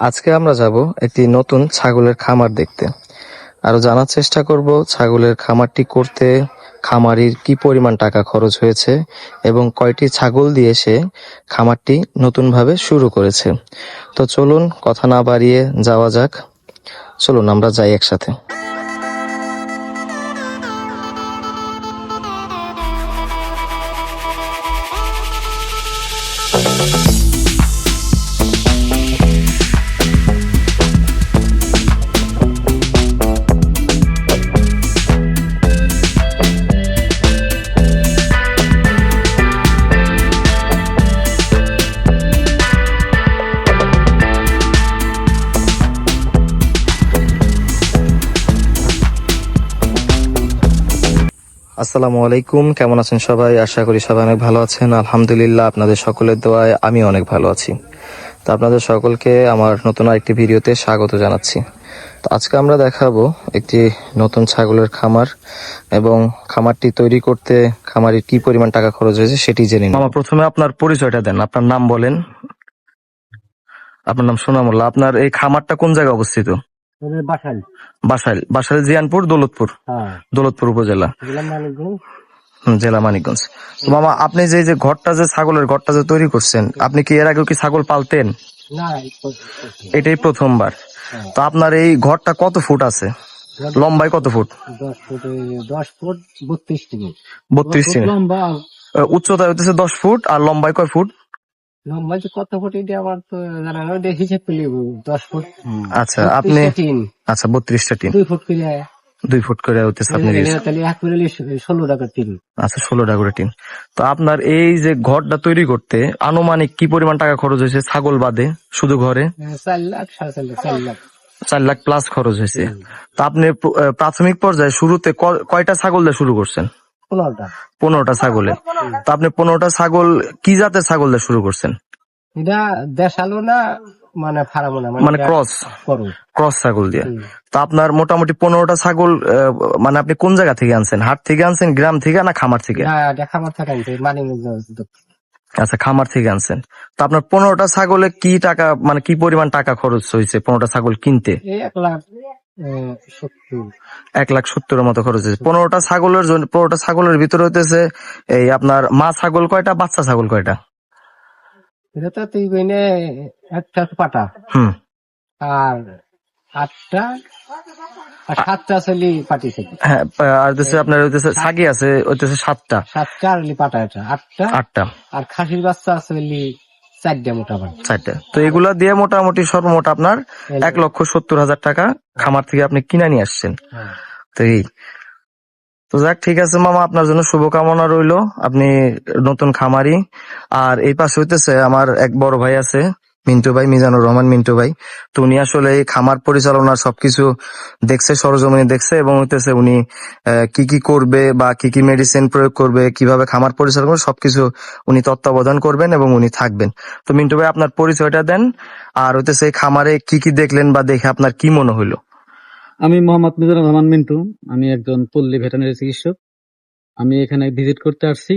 আজকে আমরা যাব একটি নতুন ছাগলের খামার দেখতে। আরও জানার চেষ্টা করব ছাগলের খামারটি করতে খামারির কি পরিমাণ টাকা খরচ হয়েছে এবং কয়টি ছাগল দিয়ে সে খামারটি নতুনভাবে শুরু করেছে। তো চলুন কথা না বাড়িয়ে যাওয়া যাক। চলুন, আমরা যাই একসাথে। আসসালামু আলাইকুম, কেমন আছেন সবাই? আশা করি সবাই অনেক ভালো আছেন। আলহামদুলিল্লাহ, আপনাদের সকলের দোয়ায় আমি অনেক ভালো আছি। তো আপনাদের সকলকে আমার নতুন আরেকটি ভিডিওতে স্বাগত জানাচ্ছি। তো আজকে আমরা দেখাবো একটি নতুন ছাগলের খামার এবং খামারটি তৈরি করতে খামারের কি পরিমাণ টাকা খরচ হয়েছে সেটি জেনে নিন মামা, প্রথমে আপনার পরিচয়টা দেন, আপনার নাম বলেন। আপনার নাম সোনামুল্লাহ। আপনার এই খামারটা কোন জায়গায় অবস্থিত? বাসাইল। বাসাইল। জিয়ানপুর দৌলতপুর। হ্যাঁ। দৌলতপুর উপজেলা। জেলা মানিকগঞ্জ। তো মামা আপনি যে যে ঘরটা যে ছাগলের ঘরটা যে তৈরি করছেন আপনি কি এর আগেও কি ছাগল পালতেন? না এটাই প্রথমবার। হ্যাঁ। তো আপনার এই ঘরটা কত ফুট আছে? লম্বায় কত ফুট? দশ ফুট বত্রিশ বত্রিশ উচ্চতা হইতেছে দশ ফুট আর লম্বায় কয় ফুট? লম্বা যে কত ফুট এটা আমার তো জানা না ওটা হিসেব করলে দশ ফুট। আচ্ছা আপনি আচ্ছা বত্রিশটা টিন। দুই ফুট করে দুই ফুট করে আপনি দিয়েছেন। এটা তাহলে এক করে ষোলো টাকা টিন। আচ্ছা ষোলোটা করে টিন। তো আপনার এই যে ঘরটা তৈরি করতে আনুমানিক কি পরিমাণ টাকা খরচ হয়েছে? ছাগল বাদে শুধু ঘরে? চার লাখ সাড়ে চার লাখ চার লাখ। চার লাখ প্লাস খরচ হয়েছে। তা আপনি প্রাথমিক পর্যায়ে শুরুতে কয়টা ছাগল দিয়ে শুরু করছেন? পনেরোটা ছাগলে। তো আপনি পনেরোটা ছাগল কি জাতের ছাগল দিয়ে শুরু করছেন? এটা দেশালো না মানে ফারামো না মানে ক্রস। ক্রস ছাগল দিয়ে। তো আপনার মোটামুটি পনেরোটা ছাগল মানে আপনি কোন জায়গা থেকে আনছেন? হাট থেকে আনছেন গ্রাম থেকে না খামার থেকে? আমার থাকা আচ্ছা খামার থেকে আনছেন। তো আপনার পনেরোটা ছাগলে কি টাকা মানে কি পরিমাণ টাকা খরচ হয়েছে পনেরোটা ছাগল কিনতে? এক লাখ এক লাখ সত্তরের মতো খরচ হয়েছে। পনেরোটা ছাগলের জন্য পনেরোটা ছাগলের ভিতরে হইতেছে এই আপনার মা ছাগল কয়টা বাচ্চা ছাগল কয়টা? এটা তুই কইনে একটা পাটা। হুম। আর আটটা আর সাতটা ছেলে পাটি থেকে। হ্যাঁ আর হইতেছে আপনার হইতেছে ছাগি আছে হইতেছে সাতটা। সাতটা আর পাটা এটা আটটা আটটা। আর খাসির বাচ্চা আছে চারটা তো এগুলা দিয়ে মোটামুটি সর্বমোট আপনার এক লক্ষ সত্তর হাজার টাকা খামার থেকে আপনি কিনে নিয়ে আসছেন। হ্যাঁ। তো এই তো যাক ঠিক আছে মামা আপনার জন্য শুভকামনা রইল। আপনি নতুন খামারি। আর এই পাশে হইতেছে আমার এক বড় ভাই আছে মিন্টু ভাই, মিজানুর রহমান, মিন্টু ভাই। তো উনি আসলে এই খামার পরিচালনার সবকিছু দেখছে, সরজমিনে দেখছে এবং হইতেছে উনি কি কি করবে বা কি কি মেডিসিন প্রয়োগ করবে, কীভাবে খামার পরিচালনা করবে, সবকিছু উনি তত্ত্বাবধান করবেন এবং উনি থাকবেন। তো মিন্টু ভাই, আপনার পরিচয়টা দেন আর হইতেছে খামারে কি কি দেখলেন বা দেখে আপনার কি মনে হইল? আমি মোহাম্মদ মিজানুর রহমান মিন্টু। আমি একজন পল্লী ভেটেনারি চিকিৎসক। আমি এখানে ভিজিট করতে আসছি।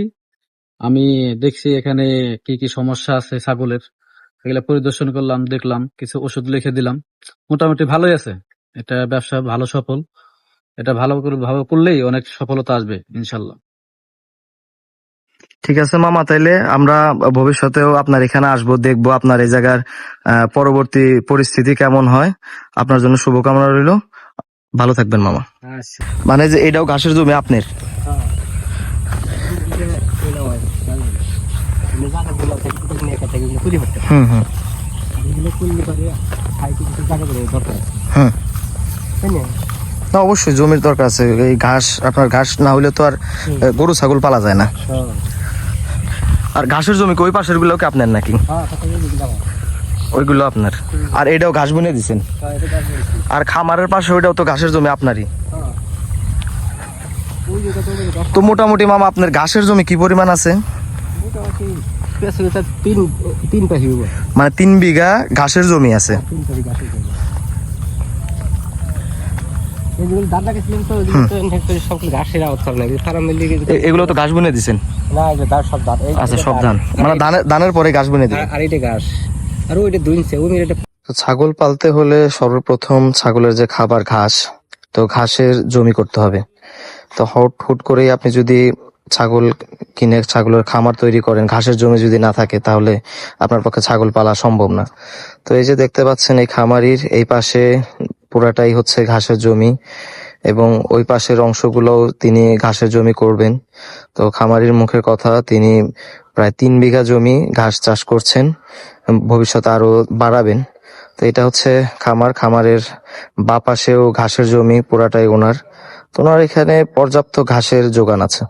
আমি দেখছি এখানে কি কি সমস্যা আছে ছাগলের। এগুলা পরিদর্শন করলাম দেখলাম কিছু ওষুধ লিখে দিলাম। মোটামুটি ভালোই আছে। এটা ব্যবসা ভালো সফল। এটা ভালো করে ভালো করলেই অনেক সফলতা আসবে ইনশাল্লাহ ঠিক আছে মামা তাইলে আমরা ভবিষ্যতেও আপনার এখানে আসব দেখব আপনার এই জায়গার পরবর্তী পরিস্থিতি কেমন হয়। আপনার জন্য শুভকামনা রইল। ভালো থাকবেন মামা। আচ্ছা। মানে যে এটাও ঘাসের জমি আপনার হ্যাঁ। এটা এগুলো হয়, জানেন। হুম হুম হুম না? অবশ্যই জমির দরকার আছে এই ঘাস, আপনার ঘাস না হলে তো আর গরু, ছাগল পালা যায় না আর ঘাসের জমি ওই পাশেরগুলো আপনার নাকি। ওইগুলো আপনার আর এটাও ঘাস বুনে দিছেন। আর খামারের পাশে ওইটাও তো ঘাসের জমি আপনারই তো মোটামুটি মামা, আপনার ঘাসের জমি কি পরিমাণ আছে মানে তিন বিঘা ঘাসের জমি আছে। এগুলো তো ঘাস বুনে দিছেন? না এগুলো দাঁড় সব আচ্ছা সব ধান। মানে ধানের পরে ঘাস বুনে দিবেন আর এটা ঘাস। আর ওইটা দুইছে ওই ছাগল পালতে হলে সর্বপ্রথম ছাগলের যে খাবার ঘাস তো ঘাসের জমি করতে হবে। তো হট হুট করেই আপনি যদি ছাগল কিনে ছাগলের খামার তৈরি করেন, ঘাসের জমি যদি না থাকে, তাহলে আপনার পক্ষে ছাগল পালা সম্ভব না। তো এই যে দেখতে পাচ্ছেন, এই খামারির এই পাশে পুরাটাই হচ্ছে ঘাসের জমি এবং ওই পাশের অংশগুলো তিনি ঘাসের জমি করবেন। তো খামারির মুখের কথা, তিনি প্রায় তিন বিঘা জমি ঘাস চাষ করছেন, ভবিষ্যতে আরও বাড়াবেন। তো এটা হচ্ছে খামার, খামারের বা পাশেও ঘাসের জমি, পুরাটাই ওনার। তো ওনার এখানে পর্যাপ্ত ঘাসের যোগান আছে।